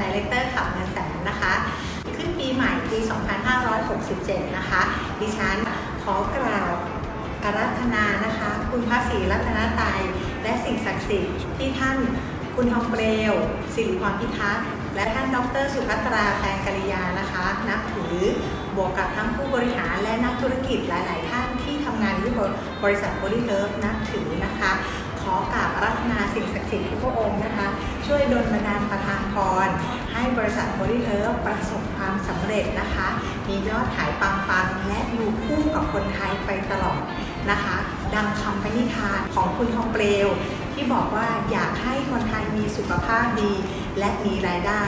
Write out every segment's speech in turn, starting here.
ดีเลกเตอร์ขับเงินแสนนะคะ ขึ้นปีใหม่ปี 2567 นะคะ ดิฉันขอกราบอารัธนานะคะ คุณพระศรีรัตนตรัยและสิ่งศักดิ์สิทธิ์ที่ท่านคุณทองเปลวสิริพรพิทักษ์และท่านดร สุภัตราแปลงกริยานะคะ นับถือบวกกับทั้งผู้บริหารและนักธุรกิจหลาย ๆ ท่านที่ทำงานที่บริษัทบริเลิฟนับถือนะคะ ขอกราบรัธนาสิ่งศักดิ์สิทธิ์ทุกพระองค์นะคะ ช่วยดลบันดาลประทานพร ให้บริษัทบริเลิฟประสบความสำเร็จนะคะ มียอดขายปังๆ และอยู่คู่กับคนไทยไปตลอดนะคะ ดังคำปณิธานของคุณทองเปลว ที่บอกว่าอยากให้คนไทยมีสุขภาพดี และมีรายได้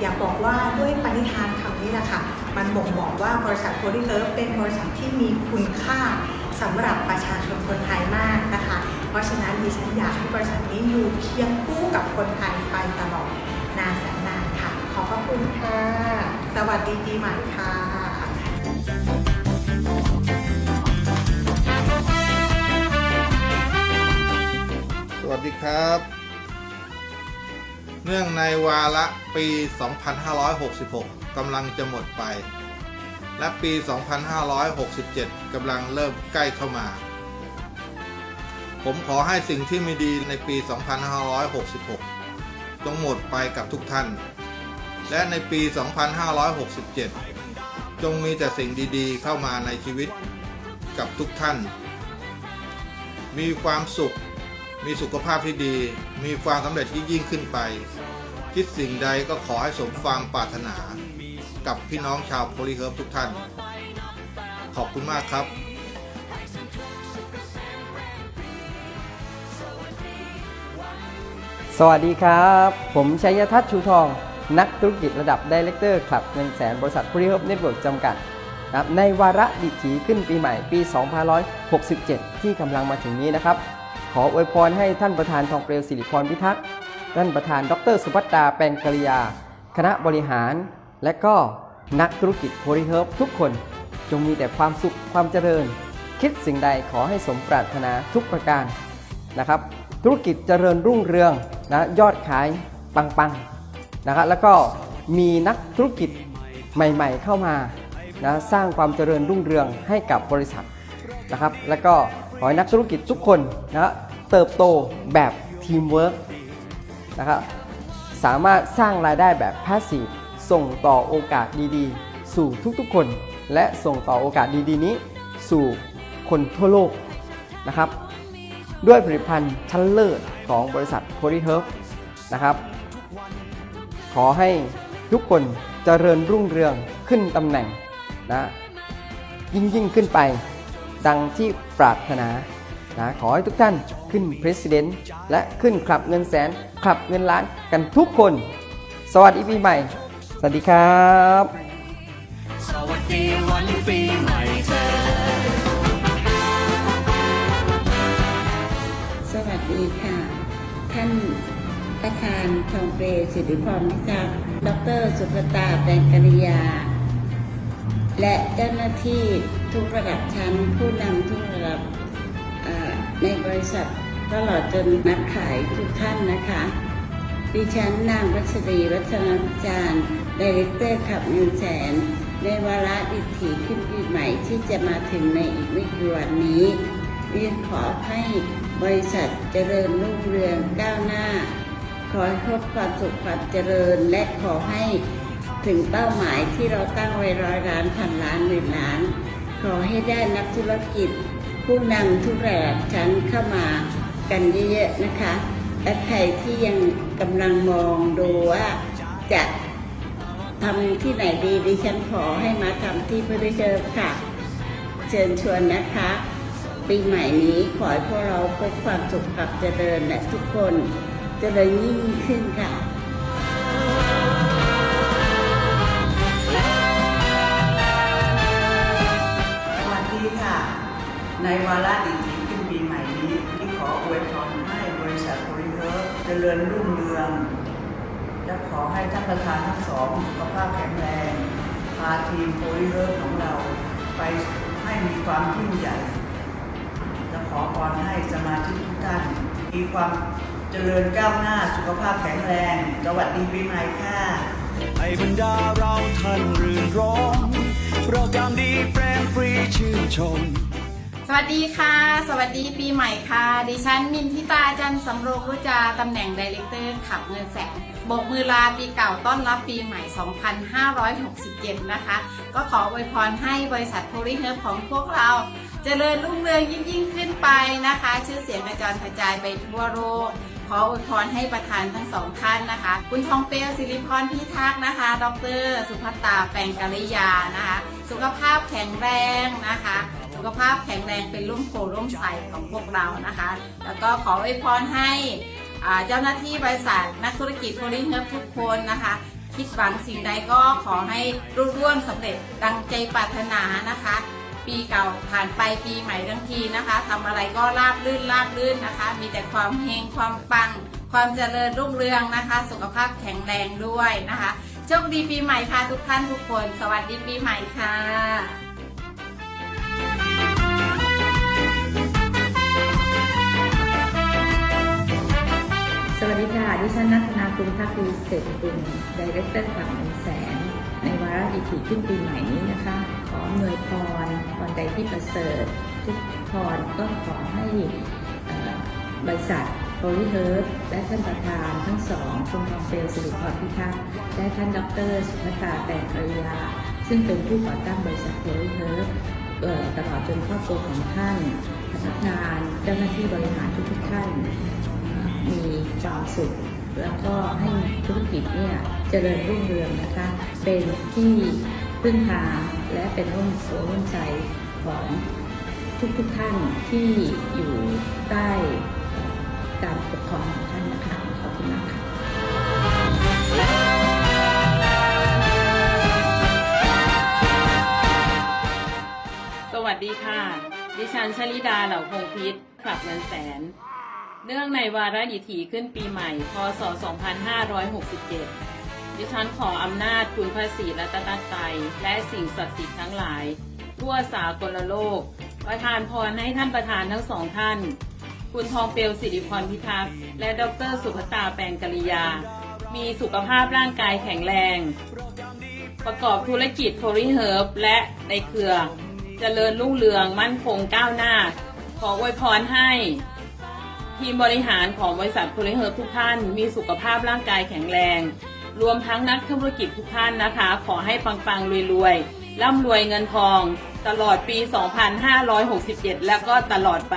อยากบอกว่าด้วยปณิธานคำนี้แหละค่ะ มันบ่งบอกว่าบริษัทโพลีเลิฟเป็นบริษัทที่มีคุณค่าสำหรับประชา เพราะฉะนั้นดิฉันอยากให้บริษัทนี้อยู่เคียงคู่กับคนไทยไปตลอดนานแสนนานค่ะ ขอบพระคุณค่ะ สวัสดีปีใหม่ค่ะสวัสดีครับ เนื่องในวาระปี 2566 กำลังจะหมดไป และปี 2567 กำลังเริ่มใกล้เข้ามา ผมขอให้สิ่งที่ไม่ดีในปี 2566 จงหมดไปกับทุกท่าน และในปี 2567 จงมีแต่สิ่งดีๆ เข้ามาในชีวิตกับทุกท่าน มีความสุข มีสุขภาพที่ดี มีความสำเร็จที่ยิ่งขึ้นไป คิดสิ่งใดก็ขอให้สมความปรารถนา กับพี่น้องชาวโพลีเฮิร์บทุกท่าน ขอบคุณมากครับ สวัสดีครับ ผมชัยทัศน์ชูทอง นักธุรกิจระดับดีเลกเตอร์คลับเงินแสนบริษัทพรีเฮิร์บเน็ตเวิร์กจำกัดนะครับในวาระดิถีขึ้นปีใหม่ปี 2567 ที่กำลังมาถึงนี้นะครับ ขออวยพรให้ท่านประธานทองเปลวสิริพรพิทักษ์ท่านประธาน ดรสุภัตตาแปลงกริยา คณะบริหาร และก็นักธุรกิจโพลีเฮิร์บทุกคน จงมีแต่ความสุขความเจริญ คิดสิ่งใดขอให้สมปรารถนาทุกประการนะครับ ธุรกิจเจริญรุ่งเรือง นะยอดขายปังๆนะครับแล้วก็มีนักธุรกิจใหม่ๆเข้ามานะสร้างความเจริญรุ่งเรืองให้กับบริษัทนะครับแล้วก็ขอให้นักธุรกิจทุกคนนะเติบโตแบบทีมเวิร์กนะครับสามารถสร้างรายได้แบบพาสซีฟส่งต่อโอกาสดีๆ สู่ทุกๆคน และส่งต่อโอกาสดีๆนี้ สู่คนทั่วโลกนะครับ ด้วยผลิตภัณฑ์ชั้นเลิศของบริษัท p o l y h e r b นะครับ ขอให้ทุกคนเจริญรุ่งเรืองขึ้นตำแหน่งนะยิ่งยิ่งขึ้นไป ดังที่ปรารถนานะขอให้ทุกท่านขึ้น President และขึ้นขับเงินแสนขับเงินล้านกันทุกคน สวัสดีปีใหม่ สวัสดีครับ สวัสดีวันปี วัสดีค่ะ ท่านประธานทองเปรสิริพรมิทรักดร สุภตาแปลงกริยา และเจ้าหน้าที่ทุกระดับชั้นผู้นำทุกระดับในบริษัทตลอดจนนักขายทุกท่านนะคะ ดิฉันนางรัชรีรัตนวิจารณ์ดีเรคเตอร์ขับเงินแสน ในวาระดิถีขึ้นปีใหม่ที่จะมาถึงในอีกไม่กี่วันนี้เรียนขอให้ บริษัทเจริญรุ่งเรืองก้าวหน้า ขอให้พบความสุขความเจริญและขอให้ถึงเป้าหมายที่เราตั้งไว้ร้อยล้านพันล้านหมื่นล้าน ขอให้ได้นักธุรกิจ ผู้นำทุกระดับชั้นเข้ามากันเยอะๆนะคะ และใครที่ยังกำลังมองดูว่าจะทำที่ไหนดีดิฉันขอให้มาทำที่พระเชิญค่ะ เชิญชวนนะคะ ปีใหม่นี้ขอให้พวกเราพบความสุขกับเจริญและทุกคนเจริญยิ่งขึ้นค่ะสวัสดีค่ะ ในวาระดีที่ขึ้นปีใหม่นี้ที่ขออวยพรให้บริษัทโพลิเทอร์เจริญรุ่งเรือง และขอให้ท่านประธานทั้งสองสุขภาพแข็งแรง พาทีมโพลิเทอร์ของเรา ไปให้มีความยิ่งใหญ่ และขอพรให้สมาชิกทุกท่านมีความเจริญก้าวหน้าสุขภาพแข็งแรงสวัสดีปีใหม่ค่ะให้บรรดาเราท่านรื่นร้องโปรแกรมดีแฟรนฟรีชื่นชม สวัสดีค่ะ สวัสดีปีใหม่ค่ะ ดิฉันมินทิตาจันทร์สำโรงรุจาตำแหน่งดีเลกเตอร์ขับเงินแสนโบกมือลาปีเก่าต้อนรับปีใหม่ 2567 นะคะ ก็ขออวยพรให้บริษัทโพลิเฮิร์บของพวกเราจ เจริญรุ่งเรืองยิ่งยิ่งขึ้นไปนะคะ ชื่อเสียงกระจรกระจายไปทั่วโลกขออวยพรให้ประธานทั้งสองท่านนะคะ คุณทองเปลวสิริพรพิทักษ์นะคะ ดร สุภัตตาแปลงกริยานะคะ สุขภาพแข็งแรงนะคะ สุขภาพแข็งแรงเป็นร่มโพร่มใสของพวกเรานะคะ แล้วก็ขออวยพรให้เจ้าหน้าที่บริษัทนักธุรกิจโพลิเฮิร์บทุกคนนะคะ คิดหวังสิ่งใดก็ขอให้รุ่ร่วงสำเร็จดังใจปรารถนานะคะ ปีเก่าผ่านไปปีใหม่ทั้งทีนะคะทำอะไรก็ราบลื่นราบลื่นนะคะ มีแต่ความเฮงความปัง ความเจริญรุ่งเรืองนะคะ สุขภาพแข็งแรงด้วยนะคะโชคดีปีใหม่ค่ะทุกท่านทุกคน สวัสดีปีใหม่ค่ะ สวัสดีค่ะ ดิฉันนัทนาคุณทักดีเศรษฐกุลดีเรคเตอร์ขับเงินแสน ในวาระดีถีขึ้นปีใหม่นี้นะคะ ขออำนวยพรพรใดที่ประเสริฐ ทุกพรก็ขอให้บริษัทโพลิเฮิร์บและท่านประธานทั้งสองทรงทองเปลวสิริพรพิทักษ์และท่านดรสุภตาแปลงกริยา ซึ่งเป็นผู้ก่อตั้งบริษัทโพลิเฮิร์บเอ่อตลอดจนครอบครัวของท่านพนักงานเจ้าหน้าที่บริหารทุกๆท่าน มีความสุข แล้วก็ให้ธุรกิจเนี่ยเจริญรุ่งเรืองนะคะ เป็นที่พึ่งพาและเป็นร่มโพร่มใจของทุกๆทท่านที่อยู่ใต้การปกครองของท่านนะคะขอบคุณมากค่ะสวัสดีค่ะ ดิฉันชลิดาเหล่าพงพิษคลับเงินแสน เนื่องในวาระดิถีขึ้นปีใหม่ พศ 2567 ดิฉันขออำนาจคุณพระศรีรัตนตรัยและสิ่งศักดิ์สิทธิ์ทั้งหลาย ทั่วสากลโลก ประทานพรให้ท่านประธานทั้งสองท่าน คุณทองเปลวสิริพรพิทักษ์และดรสุภตาแปลงกริยา มีสุขภาพร่างกายแข็งแรง ประกอบธุรกิจโพลิเฮิร์บและในเครือ เจริญรุ่งเรืองมั่นคงก้าวหน้า ขออวยพรให้ ทีมบริหารของบริษัทโพลิเฮิร์บทุกท่าน มีสุขภาพร่างกายแข็งแรง รวมทั้งนักธุรกิจทุกท่านนะคะ ขอให้ปังๆรวยๆ ร่ำรวยเงินทอง ตลอดปี 2567 แล้วก็ตลอดไป